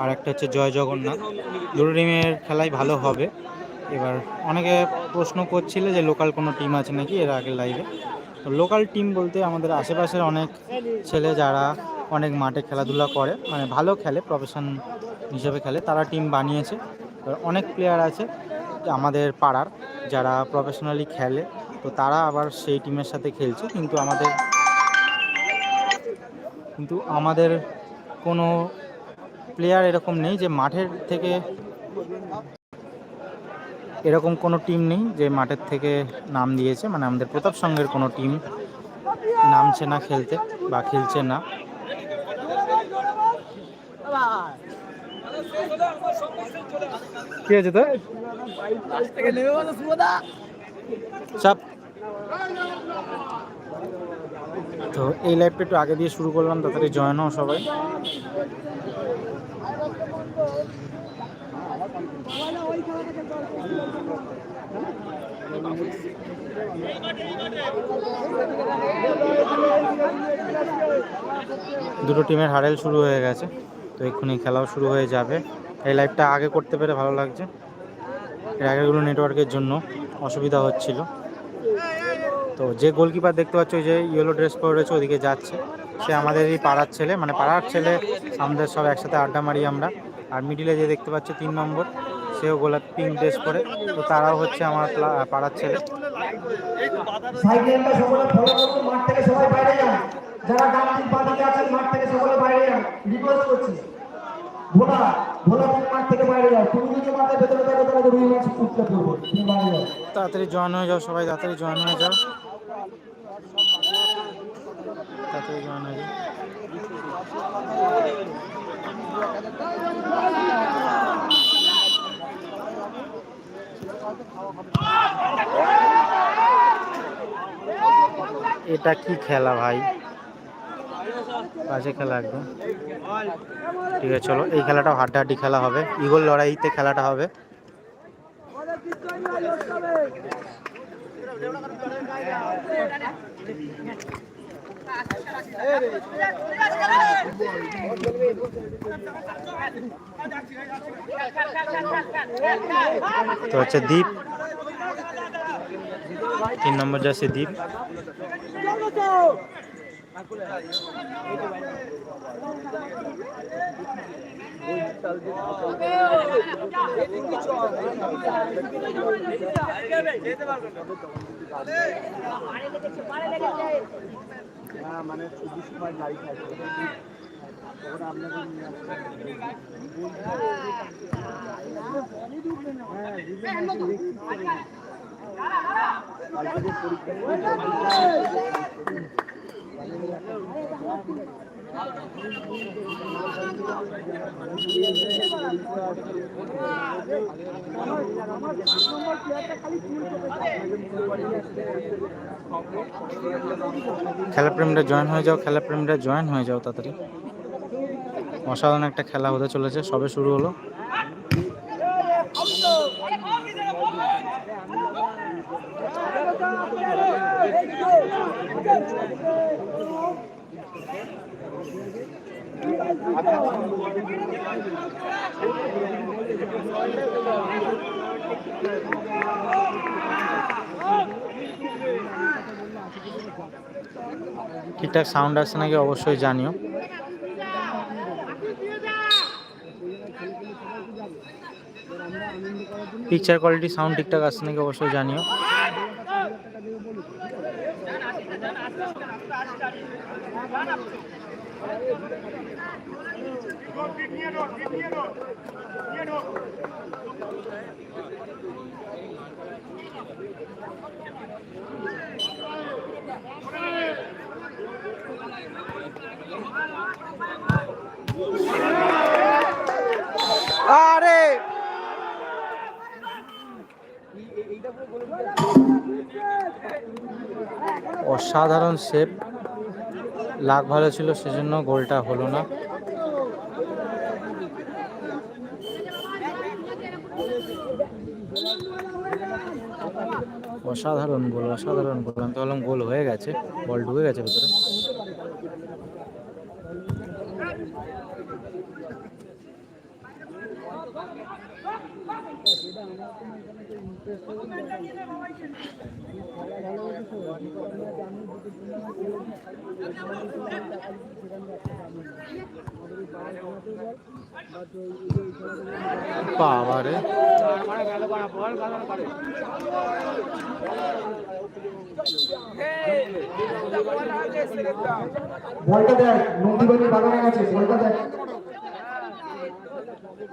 আর একটা হচ্ছে জয় জগন্নাথ। দুটো টিমের খেলাই ভালো হবে। এবার অনেকে প্রশ্ন করছিল যে লোকাল কোনো টিম আছে নাকি? এর আগের লাইভে তো লোকাল টিম বলতে আমাদের আশেপাশের অনেক ছেলে যারা অনেক মাঠে খেলাধুলা করে মানে ভালো খেলে প্রফেশন হিসেবে খেলে, তারা টিম বানিয়েছে। অনেক প্লেয়ার আছে আমাদের পাড়ার যারা প্রফেশনালি খেলে, তো তারা আবার সেই টিমের সাথে খেলছে। কিন্তু আমাদের কিন্তু আমাদের কোনো প্লেয়ার এরকম নেই যে মাঠের থেকে এরকম কোনো টিম নেই যে মাঠের থেকে নাম দিয়েছে। মানে আমাদের প্রতাপ সঙ্গের কোনো টিম নামছে না খেলতে বা খেলছে না। কি আছে তো চাপ। তো এই লাইভটা একটু আগে দিয়ে শুরু করলাম, তাড়াতাড়ি জয়েন হও সবাই। দুটো টিমের হারেল শুরু হয়ে গেছে, তো এক্ষুনি খেলাও শুরু হয়ে যাবে। এই লাইভটা আগে করতে পেরে ভালো লাগছে। এর আগেগুলো নেটওয়ার্কের জন্য অসুবিধা হচ্ছিল। তো যে গোলকিপার দেখতে পাচ্ছ যে ইয়েলো ড্রেস পরে রয়েছে, ওদিকে যাচ্ছে। সে আমাদেরই পাড়ার ছেলে মানে পাড়ার ছেলে, আমাদের সব একসাথে আড্ডা মারি আমরা। আর মিডিলে যে দেখতে পাচ্ছ তিন নম্বর সেও গোলাপ পিঙ্ক ড্রেস পরে। তো তারাও হচ্ছে আমার পাড়ার ছেলে। সাইকেলটা সকলে ফলো করুন মাঠ থেকে সবাই বাইরে যান। যারা গান্ধীর বাদিকে আছেন মাঠ থেকে সকলে বাইরে যান। রিকোয়েস্ট করছি। ভোলা ভোলা তুমি মাঠ থেকে বাইরে যাও। তুমি যদি মাঠের ভেতরে থাকো তাহলে রুই মাছ উঠতে পড়ব। তুমি বাইরে যাও। তাড়াতাড়ি জয়েন হয়ে যাও সবাই তাড়াতাড়ি জয়েন হয়ে যাও। তাড়াতাড়ি জয়েন হয়ে যাও। এটা কি খেলা ভাই? বাজে খেলা একদম। ঠিক আছে, চলো, এই খেলাটাও হাড্ডাহাড্ডি খেলা হবে। ইগল লড়াইতে খেলাটা হবে। তো হচ্ছে দ্বীপ তিন নম্বর যাচ্ছে দ্বীপ না মানে চব্বিশ সময় গাড়ি থাকে তখন আপনাকে নিয়ে আমার নম্বর খেলাপ্রেমীরা জয়েন হয়ে যাও খেলাপ্রেমীরা জয়েন হয়ে যাও তাড়াতাড়ি। অসাধারণ একটা খেলা হতে চলেছে, সবে শুরু হলো। ঠিকঠাক সাউন্ড আসছে নাকি? অবশ্যই জানিও। পিকচার কোয়ালিটি সাউন্ড ঠিকঠাক আসছে নাকি? অবশ্যই জানিও। আরে! অসাধারণ শেপ লাগ ভালো ছিল সেজন্য গোলটা হলো না। অসাধারণ গোল অসাধারণ গোল। আমি তো বললাম গোল হয়ে গেছে বল ঢুকে গেছে ভেতরে। বাবারে। বলটা দেখ নন্দীবাড়ির বাগানে আছে বলটা দেখ।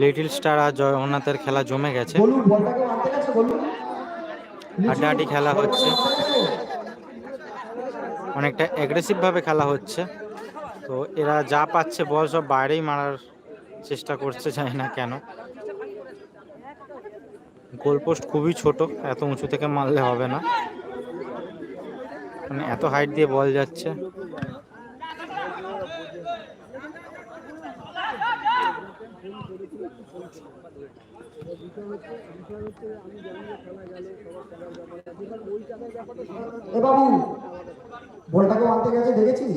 লিটল স্টার আর জগন্নাথের খেলা জমে গেছে। হাড্ডাহাড্ডি খেলা হচ্ছে। অনেকটা অ্যাগ্রেসিভ ভাবে খেলা হচ্ছে। তো এরা যা পাচ্ছে বল সব বাইরেই মারার চেষ্টা করছে জানি না কেন। গোলপোস্ট খুবই ছোট, এত উঁচু থেকে মারলে হবে না। মানে এত হাইট দিয়ে বল যাচ্ছে। দেখেছিস?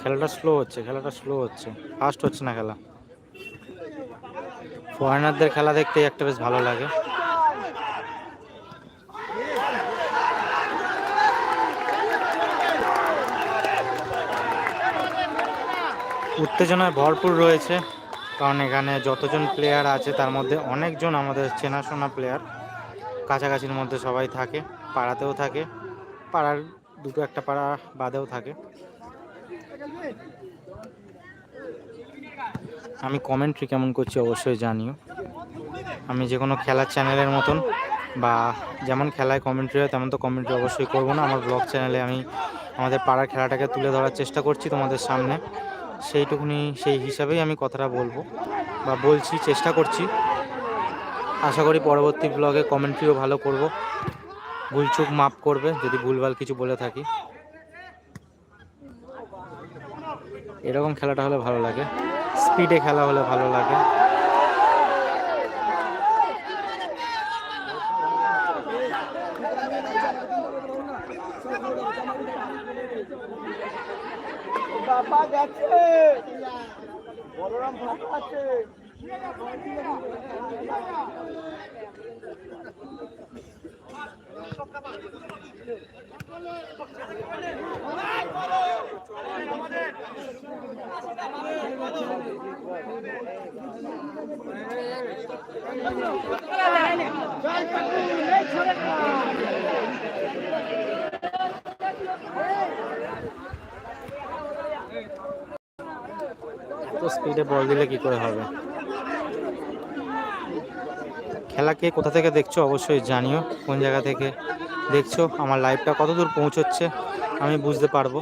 খেলাটা স্লো হচ্ছে, খেলাটা স্লো হচ্ছে। ফাস্ট হচ্ছে না খেলা। ফরেনারদের খেলা দেখতে একটা বেশ ভালো লাগে। উত্তেজনায় ভরপুর রয়েছে, কারণ এখানে যতজন প্লেয়ার আছে, তার মধ্যে অনেকজন আমাদের চেনাশোনা প্লেয়ার কাছাকাছির মধ্যে সবাই থাকে, পাড়াতেও থাকে, পাড়ার দুটো একটা পাড়া বাদেও থাকে। আমি কমেন্ট্রি কেমন করছি অবশ্যই জানিও। আমি যে কোনো খেলার চ্যানেলের মতন বা যেমন খেলায় কমেন্ট্রি হয়, তেমন তো কমেন্ট্রি অবশ্যই করব না। আমার ব্লগ চ্যানেলে আমি আমাদের পাড়ার খেলাটাকে তুলে ধরার চেষ্টা করছি তোমাদের সামনে। সেইটুকুনি, সেই হিসাবেই আমি কথাটা বলব বা বলছি, চেষ্টা করছি। আশা করি পরবর্তী ব্লগে কমেন্ট্রিও ভালো করব। ভুলচুক মাপ করবে, যদি ভুলভাল কিছু বলে থাকি। এরকম খেলাটা হলে ভালো লাগে। স্পিডে খেলা হলে ভালো লাগে। বলরাম ভালো আছে তো স্পিডে বল দিলে কি করে হবে? খেলা কে কোথা থেকে দেখছ অবশ্যই জানিও, কোন জায়গা থেকে দেখছ, আমার লাইভটা কত দূর পৌঁছচ্ছে আমি বুঝতে পারব।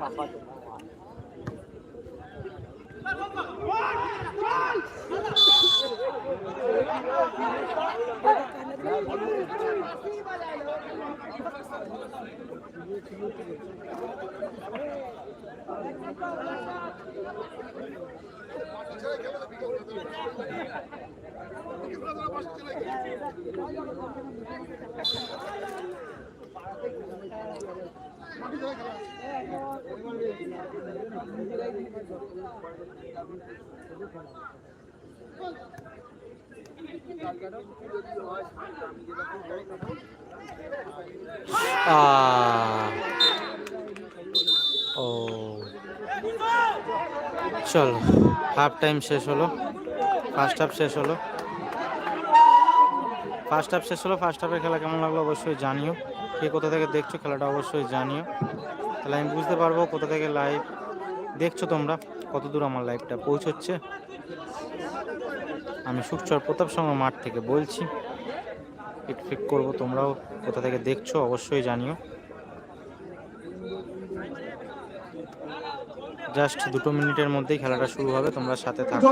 আহ, ও চলো হাফ টাইম শেষ হলো ফার্স্ট হাফ শেষ হলো। ফার্স্ট হাফ শেষ হলো ফার্স্ট হাফের খেলা কেমন লাগল অবশ্যই জানিও। কে কোথা থেকে দেখছ খেলাটা অবশ্যই জানিও। তাহলে আমি বুঝতে পারব কোথা থেকে লাইভ দেখছ তোমরা, কত দূর আমার লাইভটা পৌঁছচ্ছে। আমি সুখচর প্রতাপ সঙ্গ মাঠ থেকে বলছি ফিক করব তোমরাও কোথা থেকে দেখছ অবশ্যই জানিও। জাস্ট দুটো মিনিটের মধ্যেই খেলাটা শুরু হবে, তোমরা সাথে থাকো।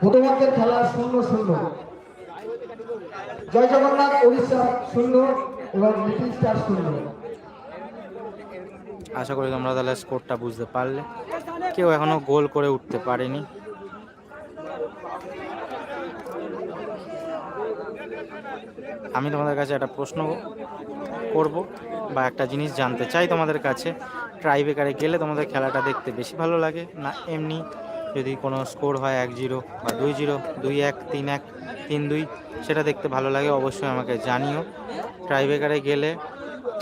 প্রথমার্ধের খেলা শূন্য শূন্য। জয় জগন্নাথ উড়িষ্যা শূন্য এবং লিটিল স্টার শূন্য। আশা করি তোমরা তাহলে স্কোরটা বুঝতে পারলে। কেউ এখনও গোল করে উঠতে পারেনি। আমি তোমাদের কাছে একটা প্রশ্ন করব বা একটা জিনিস জানতে চাই তোমাদের কাছে। ট্রাইবেকারে গেলে তোমাদের খেলাটা দেখতে বেশি ভালো লাগে? না, এমনি যদি কোনো স্কোর হয় এক জিরো বা দুই জিরো দুই এক তিন এক তিন দুই সেটা দেখতে ভালো লাগে, অবশ্যই আমাকে জানিও। ট্রাইবেকারে গেলে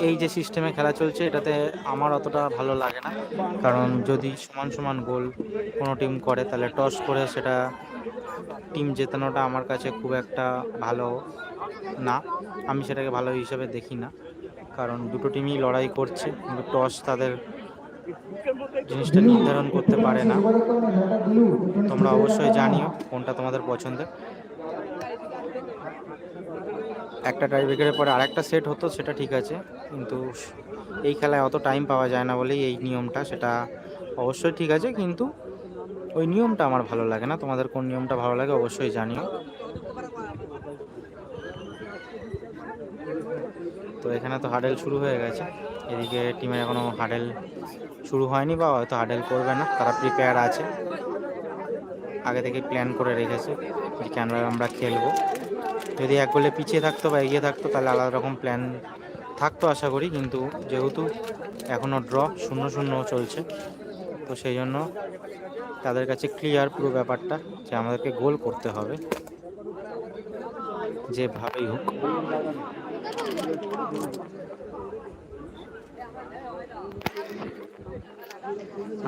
এই যে সিস্টেমে খেলা চলছে, এটাতে আমার অতটা ভালো লাগে না। কারণ যদি সমান সমান গোল কোনো টিম করে, তাহলে টস করে সেটা টিম জেতানোটা আমার কাছে খুব একটা ভালো না। আমি সেটাকে ভালো হিসাবে দেখি না। কারণ দুটো টিমই লড়াই করছে, কিন্তু টস তাদের জিনিসটা নির্ধারণ করতে পারে না। তোমরা অবশ্যই জানিও কোনটা তোমাদের পছন্দের। একটা টাইব্রেকারের পরে আরেকটা সেট হতো, সেটা ঠিক আছে। কিন্তু এই খেলায় অত টাইম পাওয়া যায় না বলেই এই নিয়মটা, সেটা অবশ্যই ঠিক আছে। কিন্তু ওই নিয়মটা আমার ভালো লাগে না। তোমাদের কোন নিয়মটা ভালো লাগে অবশ্যই জানিও। তো এখানে তো হাডেল শুরু হয়ে গেছে। এদিকে টিমের এখনও হাডেল শুরু হয়নি বা হয়তো হাডেল করবে না। তারা প্রিপেয়ার আছে। আগে থেকে প্ল্যান করে রেখেছে যে কেন আমরা খেলব। যদি এক গোলে পিছিয়ে থাকতো বা এগিয়ে থাকতো, তাহলে আলাদা রকম প্ল্যান থাকতো আশা করি। কিন্তু যেহেতু এখনও ড্র শূন্য শূন্য চলছে, তো সেই জন্য তাদের কাছে ক্লিয়ার পুরো ব্যাপারটা যে আমাদেরকে গোল করতে হবে। যেভাবেই হোক।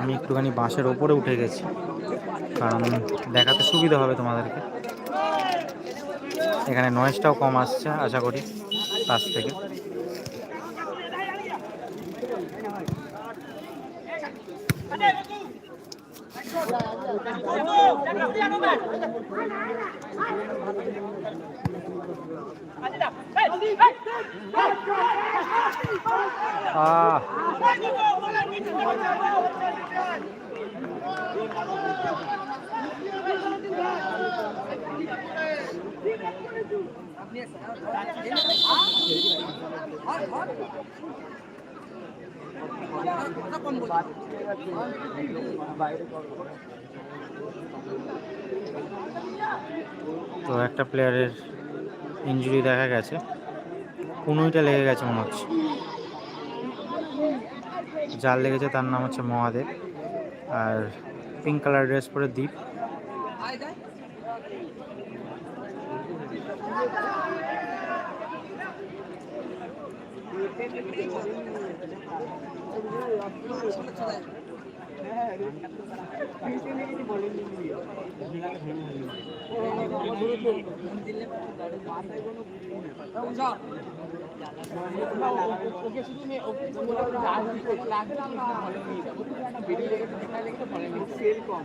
আমি একটুখানি বাঁশের ওপরে উঠে গেছি, কারণ দেখাতে সুবিধা হবে তোমাদেরকে। এখানে নয়েজটাও কম আসছে আশা করি পাশ থেকে। আহ। তো একটা প্লেয়ারের ইঞ্জুরি দেখা গেছে। কুনুইটা লেগে গেছে মনে হচ্ছে। যার লেগেছে তার নাম হচ্ছে মহাদেব। আর পিঙ্ক কালার ড্রেস পরে দ্বীপ ওকে শুধু সেল কম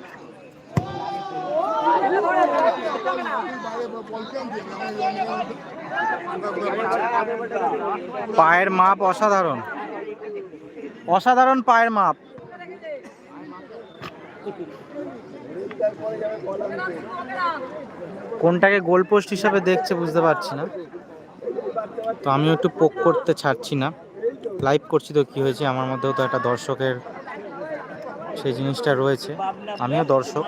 পায়ের মাপ অসাধারণ। অসাধারণ পায়ের মাপ। কোনটাকে গোল পোস্ট হিসাবে দেখছে বুঝতে পারছি না। তো আমিও একটু পোক করতে ছাড়ছি না। লাইভ করছি তো কি হয়েছে, আমার মধ্যেও তো একটা দর্শকের সেই জিনিসটা রয়েছে। আমিও দর্শক।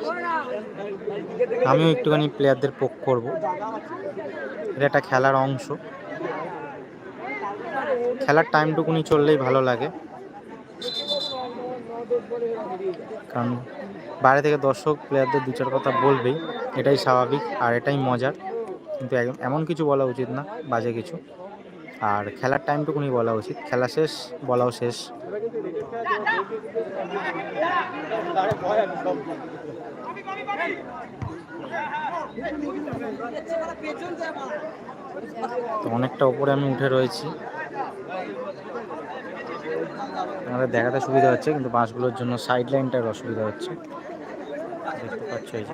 আমিও একটুখানি প্লেয়ারদের পোক করব। এটা একটা খেলার অংশ। খেলার টাইমটুকুনি চললেই ভালো লাগে। কারণ বাইরে থেকে দর্শক প্লেয়ারদের দু চার কথা বলবেই। এটাই স্বাভাবিক আর এটাই মজার। কিন্তু এমন কিছু বলা উচিত না, বাজে কিছু। আর খেলার টাইমটুকুনি বলা উচিত। খেলা শেষ, বলাও শেষ। তো অনেকটা ওপরে আমি উঠে রয়েছি। আমাদের দেখাতে সুবিধা হচ্ছে, কিন্তু বাসগুলোর জন্য সাইড লাইনটার অসুবিধা হচ্ছে। দেখতে পাচ্ছ এই যে।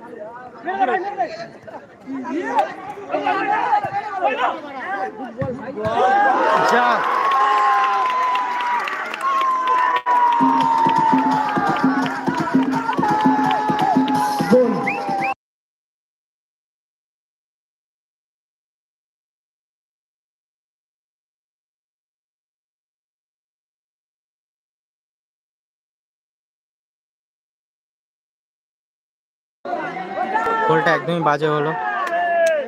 গোল একদমই বাজে হলো।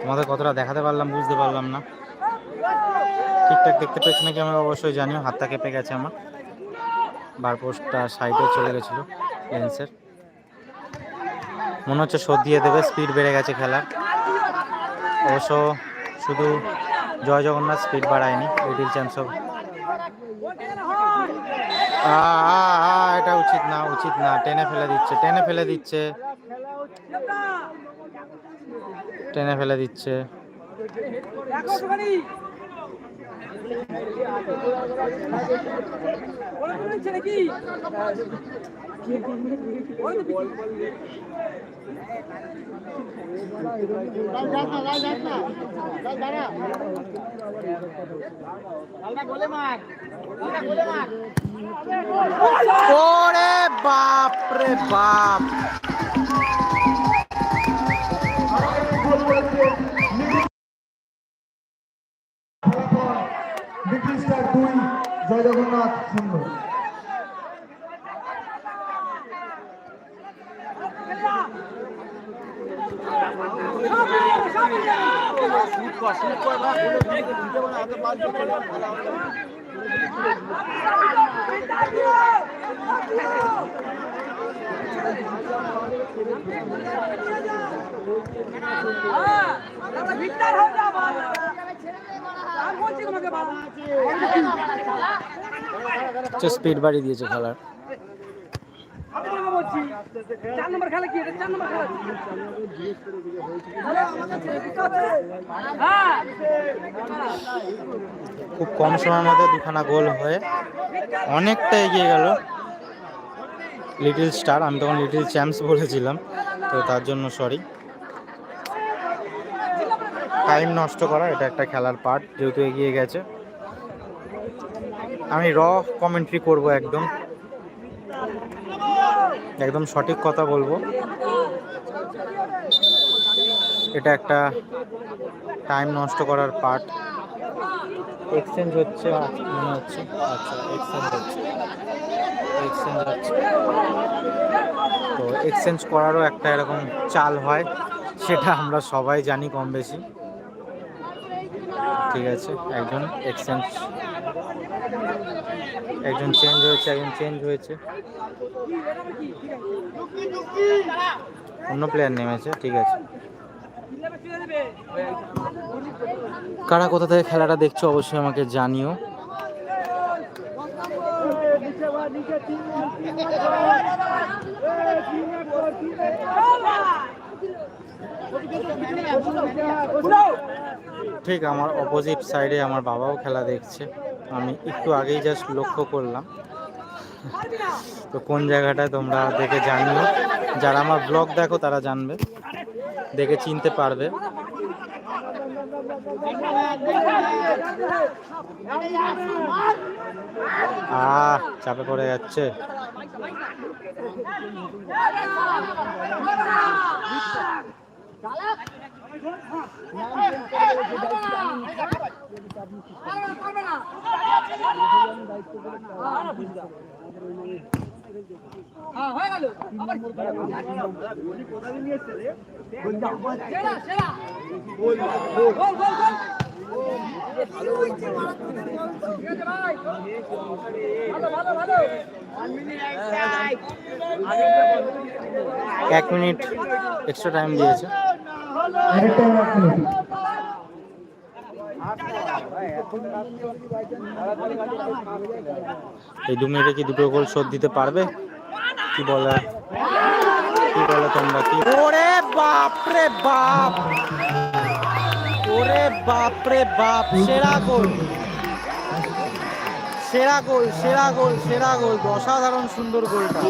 তোমাদের কতটা দেখাতে পারলাম, বুঝতে পারলাম না। ঠিকঠাক দেখতে পেয়েছি নাকি আমি অবশ্যই জানিও, হাতটা কেঁপে গেছে আমার। বার পোস্টটা সাইডে চলে গেছিল, লেন্সের। মনে হচ্ছে দিয়ে দেবে, স্পিড বেড়ে গেছে খেলার। অবশ্য শুধু জয় জগন্নাথ, স্পিড বাড়ায়নি লিটিল চ্যাম্পস অফ এটা উচিত না উচিত না। টেনে ফেলে দিচ্ছে, টেনে ফেলে দিচ্ছে। টেনে ফেলে দিচ্ছে। ওরে বাপ। জয় জগন্নাথ সিংহ হ্যাঁ, ভিক্টর হয়ে যাব। স্পিড বাড়িয়ে দিয়েছে খেলার। আমি তোমাকে বলছি চার নম্বর খেলা কি চার নম্বর খেলা হ্যাঁ। খুব কম সময়ের মধ্যে দুখানা গোল হয়ে অনেকটা এগিয়ে গেল। লিটল স্টার আমি তখন লিটল চ্যাম্পস বলেছিলাম তো তার জন্য সরি টাইম নষ্ট করা এটা একটা খেলার পার্ট যেহেতু এগিয়ে গেছে। আমি র কমেন্ট্রি করব একদম। একদম সঠিক কথা বলব। এটা একটা টাইম নষ্ট করার পার্ট এক্সচেঞ্জ হচ্ছে, মনে হচ্ছে আচ্ছা এক্সচেঞ্জ হচ্ছে। এক্সচেঞ্জ হচ্ছে। তো এক্সচেঞ্জ করারও একটা এরকম চাল হয়, সেটা আমরা সবাই জানি কম বেশি। ঠিক আছে একজন এক্সচেঞ্জ একজন চেঞ্জ হয়েছে, একজন চেঞ্জ হয়েছে। অন্য প্লেয়ার নেমেছে ঠিক আছে। কারা কোথা থেকে খেলাটা দেখছ অবশ্যই আমাকে জানিও। ঠিক আমার অপোজিট সাইডে আমার বাবাও খেলা দেখছে। আমি একটু আগেই জাস্ট লক্ষ্য করলাম। তো কোন জায়গাটায় তোমরা দেখে জানিও। যারা আমার ব্লগ দেখো তারা জানবে। দেখে চিনতে পারবে। চাপে পড়ে যাচ্ছে। এক মিনিট এক্সট্রা টাইম দিয়েছে। এই দু মিনিটে কি দুটো গোল শোধ দিতে পারবে? কি বলে? কি বলে তোমরা? কি ওরে বাপ রে বাপ! ওরে বাপ রে বাপ! সেরা গোল। সেরা গোল সেরা গোল সেরা গোল। অসাধারণ সুন্দর গোলটা।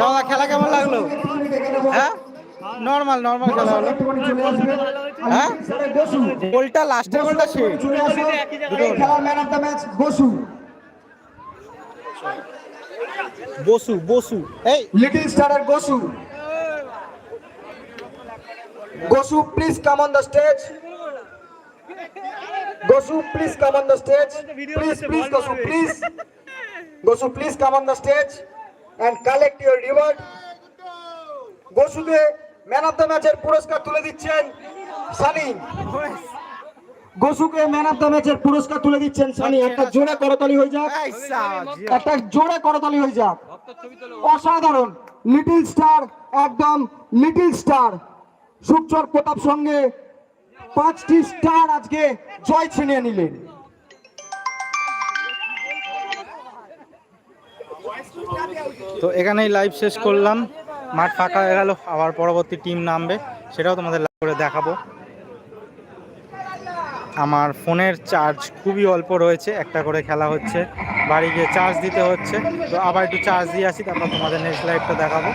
দাদা খেলা কেমন লাগল? হ্যাঁ? নর্মাল নর্মাল খেলা হলো। হ্যাঁ? বসু গোলটা, লাস্টের গোলটা দ্য ম্যাচ বসু বসু বসু। এই। লিটল স্টারের Gosu Gosu please come on the stage Gosu please come on the stage please please Gosu please Gosu please come on the stage and collect your reward গোসুকে man of the ম্যাচের পুরস্কার তুলে দিচ্ছেন সানি। গোসুকে man of the ম্যাচের পুরস্কার তুলে দিচ্ছেন সানি। একটা জোরে করতালি হয়ে যাক। একটা জোরে করতালি হয়ে যাক। অসাধারণ। লিটল স্টার একদম লিটল স্টার সুকচর প্রতাপ সঙ্গে পাঁচটি স্টার আজকে জয় ছিনিয়ে নিলেন। তো এখানেই লাইভ শেষ করলাম। মাঠ ফাঁকা হয়ে গেল, আবার পরবর্তী টিম নামবে, সেটাও তোমাদের লাইভ করে দেখাবো। আমার ফোনের চার্জ খুবই অল্প রয়েছে, একটা করে খেলা হচ্ছে। বাড়ি গিয়ে চার্জ দিতে হচ্ছে। তো আবার একটু চার্জ দিয়ে আসি, তারপর তোমাদের নেক্সট লাইভটা দেখাবো।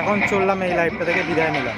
এখন চললাম এই লাইভটা থেকে বিদায় নিলাম।